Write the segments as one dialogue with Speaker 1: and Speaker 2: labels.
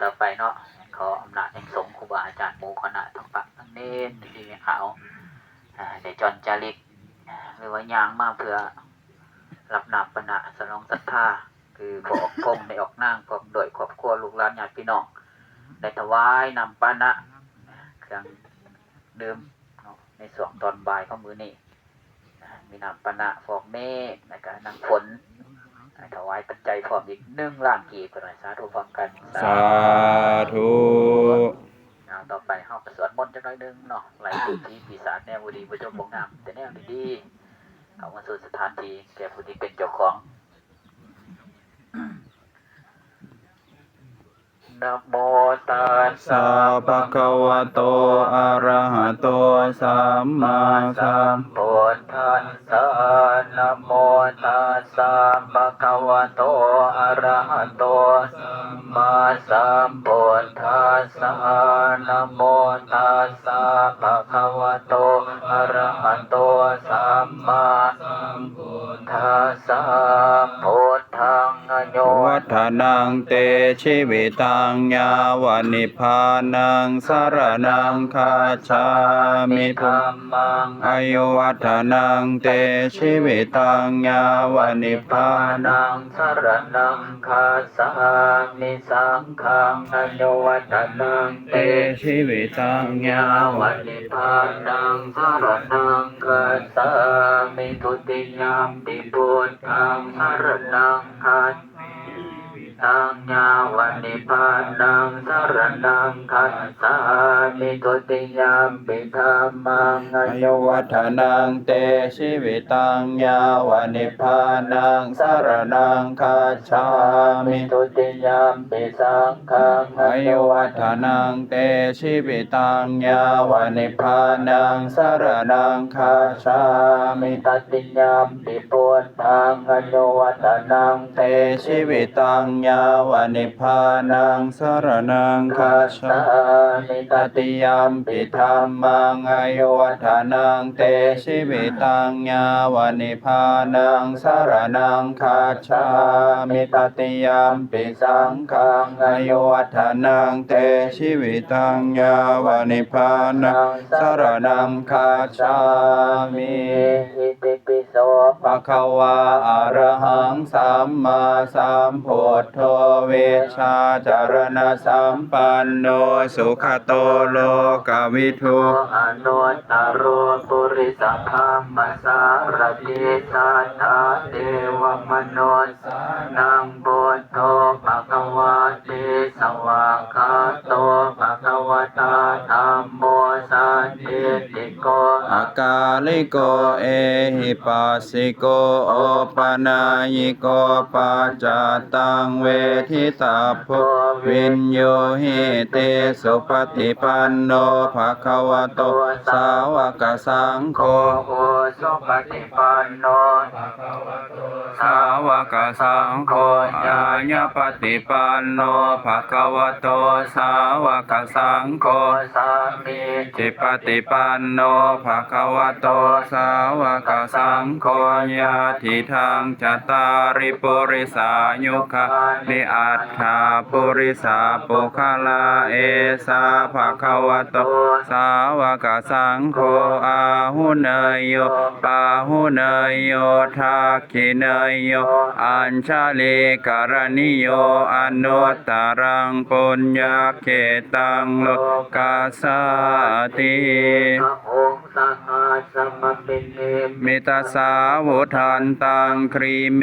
Speaker 1: ต่อไปเนาะขออำนาจแห่งสงฆ์ครูบาอาจารย์หมู่คณะทั้งปะทั้งเน้นที่เอาอ่าได้จอนจาริกหรือว่ายางมาเพื่อรับนาปณะสนองศรัทธาคือพวกพงในออกนางพวกโดยครอบครัวลูกหลานญาติพี่น้องได้ถวายนำปานะเครื่องดื่มในส่วนตอนบ่ายของมื้อนี้อ่มีนำปานะฟอกเมฆแล้วก็นำฝน ถวายปัจจัยพร้อมอีกหนึ่งล้านกีบกันหน่อยสาธุพร้อมกัน
Speaker 2: สาธุ
Speaker 1: เอาต่อไปเฮาก็สวดมนต์จักหน่อยหนึงเนาะไหลสู่ที่ปีศาจแนวบ่ดีบ่จงบ่งามแต่แนวดีๆเข้ามาสู่สถานที่แก่ผู้ที่เป็นเจ้าของนะโมตัสสะ
Speaker 2: สัพพะคะวะโต อะระหะโต สัมมาสัม
Speaker 1: พุทธัสสะ นะโมตัสสะภะคะวะโต อะระหะโต สัมมาสัมพุทธัสสะนะโมตัสสะภะคะวะ
Speaker 2: นังเตชีวิตังยาวนิพานังสารนังคาชามิ
Speaker 1: ธรรมัง
Speaker 2: อายุวัฒนังเตชีวิตังยาวนิพานัง
Speaker 1: งสรณังคาสามิสังฆังอโยวัตนังเต
Speaker 2: เตชีวิตังยา
Speaker 1: วันิพานังสารณังคาสามิทุติยามปิพุทธังสารณังคา ตังยาวันนิพานังสรณังคัสสามิทุติยามปิธรรมังอายุ
Speaker 2: วัฒนังเตชีวิตังยาวานิพานังสารนังคาชามิ
Speaker 1: ทุติยามปิสังฆัง
Speaker 2: อายุวัฒนังเตชีวิตังยาวานิพานังสารนังคาชามิ
Speaker 1: ตติยามปิปุตตังอโยวัตนัง
Speaker 2: เตชีวิตังยาวนิพานังสารนังคาชา
Speaker 1: มิต
Speaker 2: ต
Speaker 1: ติ
Speaker 2: ติยมปิธรรมังอายุวัฒนังเตชีวิตังยาวนิพานังสารนังคาชามิตติยามปิสังฆังอายุวัฒนังเตชีวิตังยาวนิพานังสารนังคาชามิ
Speaker 1: ปะ
Speaker 2: คะวาอะระหังสัมมาสัมพุทโธเวชาจารณะสัมปันโนสุขโตโลกวิทู
Speaker 1: อนุตตรโรปุริสัพพมสารติสัทธาเทวมนุสนังบุตโตภะคะวะเตสวากา
Speaker 2: ลิโกเอหิปัสสิโกโอปนายิโกปัจจตังเวทิตาภุ วินโยหิเตสุปฏิปันโนภะคะวะโตสาวกสังโฆ
Speaker 1: โอสุปฏิปันโน
Speaker 2: สาวกสังโฆญาญาปฏิปันโนภะคะวะโตสาวกสังโฆ
Speaker 1: สามี
Speaker 2: จิปฏิปันโนภะคะวะโตสาวกสังโฆญาทิทางจตตาริปุริสายุคะนิอัตถาปุริสาปุคลาเอสาภะคะวะโต สาวกสังโฆอาหุเนยโยปาหุเนยโยทักขิเนยโยอัญชาลิกรณิโยอนุตตรังปุญญาเขตังโลกาสาติ
Speaker 1: พระองค์สหัสมปิเนม
Speaker 2: มิตาสาวุทันตังครีเม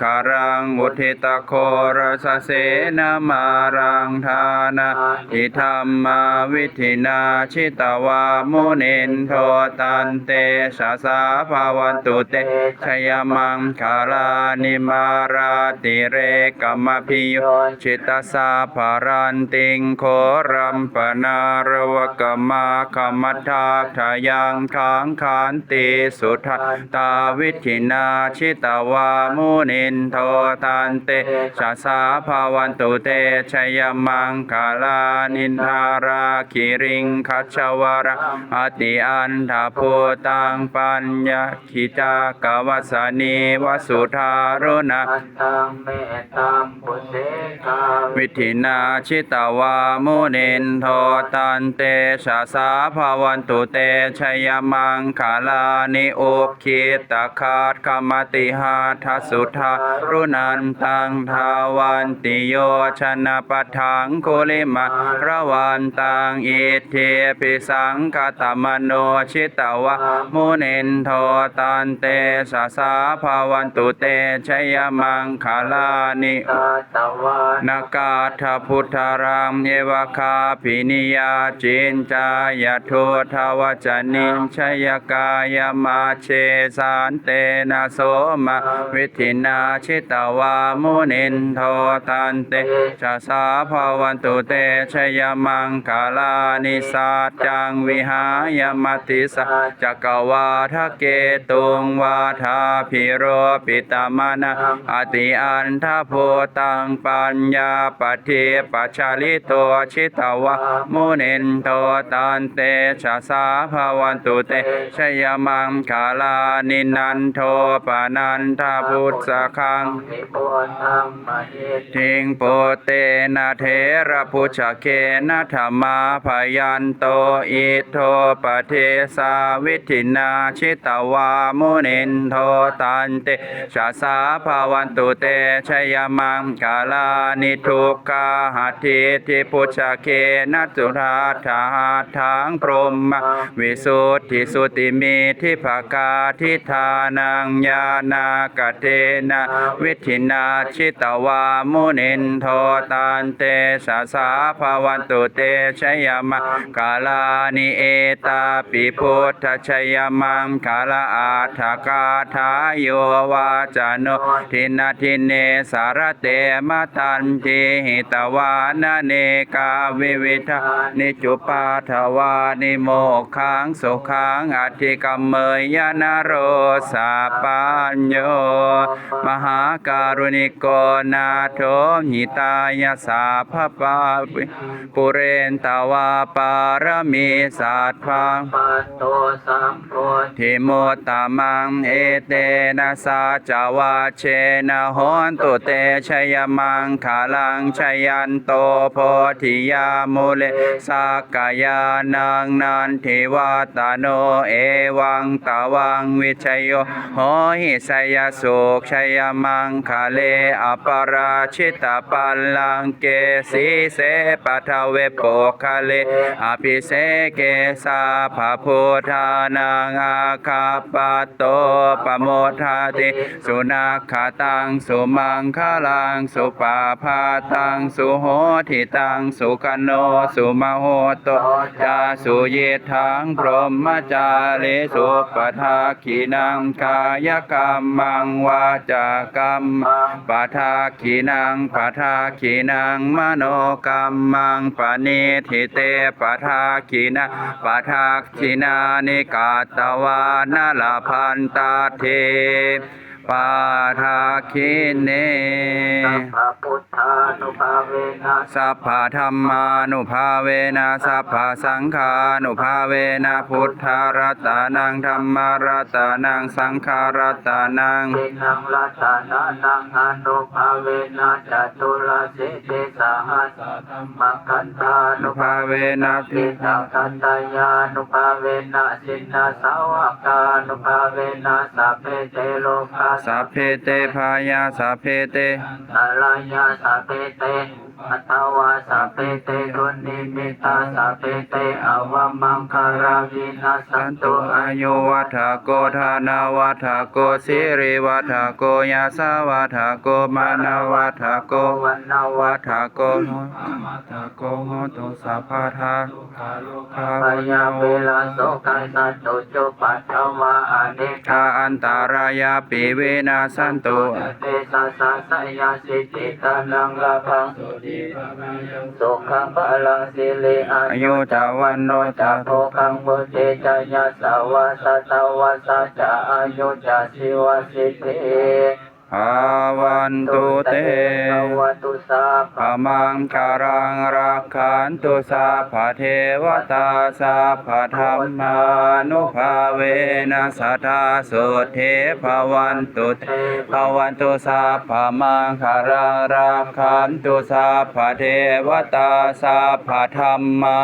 Speaker 2: คารังวุทิตโครสเสนามารังทานาทิธรรมาวิธินาชิตวามุนินโทตันเตชะสาภาวันตุเตชยมังคารานิมาราติเรกัมมพิโยชิตาสาภารันติงโครัมปนารวกมมาคมัทธาทายังขังขันติสุทันตาวิธินาชิตวามุนินโทตันเตชะสาภาวันตุเตชชยมังคลานินทาราคิริงคัจวระอติอันทาโพตังปัญญาคิจากวัสนีวสุธารุณา
Speaker 1: อันตังเมตตัมปุเสกา
Speaker 2: วิธินาชิตวามุนินโทตันเตชะสาภาวันตุเตชยมังคลานิโอคิตาคาตขมติหาทัสสุทารุนันตังทาวันติโยชนะปะทังโคลิมาระวันตังอิเทธิปิสังคตมโนชิตวามุนินโทตันเตชะสาภาวันตุเตชยมังคาลานิา
Speaker 1: ตะวันา
Speaker 2: กาทพุทธารังเยวคาปินิยาจินจายโททวจนินชยกายมาเชสานเตนะโสมาวิธินาชิตวามุนินโทตันเตชะสาภาวันตุเตชยมังคาลานิสัจจังวิหายมติสะจักวาทะเกตุงวาทาพิโรปิตามานะอติอันทโพตังปัญญาปฏิปัจจาลิโตชิตวะมุนินโตตันเตชะสาภาวันตุเตชยมังคาลานินันโทปานันทพุทธคัง
Speaker 1: นิพุตังมหิ
Speaker 2: ทิงโปเตนะเทระพุชเคนะธรรมาพยันโตอิโทปเทสาวิธินาชิตวามุนินโทตันเตชะสาภาวันตุเตชยมังคาลานิทุกขาหัตถิทิพุชเคนะจุราธาทางพรมวิสุทธิสุติมีทิภากาทิธานังญาณากเทนะวิธินาชิตวามุนินโทตันเตสะสาภาวันตุเตชยมังกาลานิเอตาปิพุทธชยมังคาลาอาทากาทายโยวาจานุทินาทินเนสารเตมตันติหิตวานเนกาวิวิทานิจุปาทวานิโมขังสุขังอธิกรรมเมยยนโรสาปัญโยมหาการุณิโกนาโถหิตายาสาพปาปิปุเรนตาวาปารมีสัทธัง
Speaker 1: ปัตโตสัมโพธิ
Speaker 2: ทิโมตตมังเอเตนะสาจาวาเชนะโหนตุเตชยมังขาลังชยันโตโพธิยามุเลสากายานังนันทิวาตาโนเอวังตาวังวิชยโยโหหิสยสุขชยมังคาเลอปราชิตาปัลลังงเกสีเสปทเวโปคาเลอภิเสเกสาภาพุทานังอาคาปโตปโมทาติสุนัขขตังสุมังคลังสุปาพาตังสุโหทิตังสุขโนสุมโหโตจาสุเยทังพรหมจาริสุปทาขีนังกายกรรมังวาจากรรมปทาขีนังปทาขีนัังมโนกรรมังปณิทิเตปทาขีนาปทาขีนานิกาตวานาลาพันตาเท ปาทาคิเน
Speaker 1: สัพพะพุทธานุภาเวนะ
Speaker 2: สัพพะธรรมานุภาเวนะสัพพะสังฆานุภาเวนะพุทธรัตานังธรรมรัตานังสังฆรัตานัง
Speaker 1: เตนังรัตนานังอนุภาเวนะจตุรสิเตสาหัสธรรมกันธานุ
Speaker 2: นุ
Speaker 1: ภา
Speaker 2: ภาเวนะ
Speaker 1: ติ
Speaker 2: ติ
Speaker 1: สังคันตายานุภาเวนะสินนาสาวกานุภาเวนะสัพเพเตโลกา
Speaker 2: สัพเพเตพายาสัพเพเต
Speaker 1: สารายาสัพเพเต อัตตวาสัพเพเตทุนนิมิตาสัพเพเตอวมังคาราวินาสั
Speaker 2: สั
Speaker 1: น
Speaker 2: น
Speaker 1: ตุ
Speaker 2: ตุอายุวัฏโกธานาวัฏโกสิริวัฏโกยาสาวัฏโกมานาวัฏโก
Speaker 1: วันนาวั
Speaker 2: วั
Speaker 1: ฏ
Speaker 2: ฏโกโหวัฏโกโหตุสัพพทาคา
Speaker 1: ป
Speaker 2: ว
Speaker 1: ยาเวลาโสกัสสันตุจุปัตถวาอเนก
Speaker 2: คาอันตารายาปิเวนะสันตุ
Speaker 1: เตสัสสะสะยาสิติตานังลาภังสุสุขังพลังสิริอายุ
Speaker 2: จาวันโน
Speaker 1: จั
Speaker 2: จา
Speaker 1: โทคังมุเตจายาสาวาสตาวาสจาอายุจาสิวสิทธิ
Speaker 2: ภาวันตุเต
Speaker 1: ภวตุสา
Speaker 2: ภามังคารังรักขันตุสาภเทวตาสาภธรรมานุภาเวนัสทธาสุเทภาวันตุเตภาวันตุสาภามังคารังรักขันตุสาภเทวตาสาภธรรมา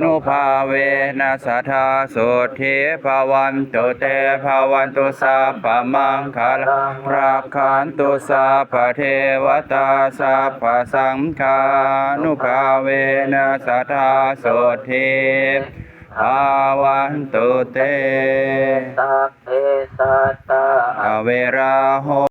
Speaker 2: นุภาเวนัสทธาสุเทภาวันตุเตภาวันตุสาภามังคารังรักขันตุสาภาเทวตาสาภาสังฆานุภาเวนัสทธาสุเทภาวันตุเต
Speaker 1: สัพเพสัตตา
Speaker 2: อเวราโห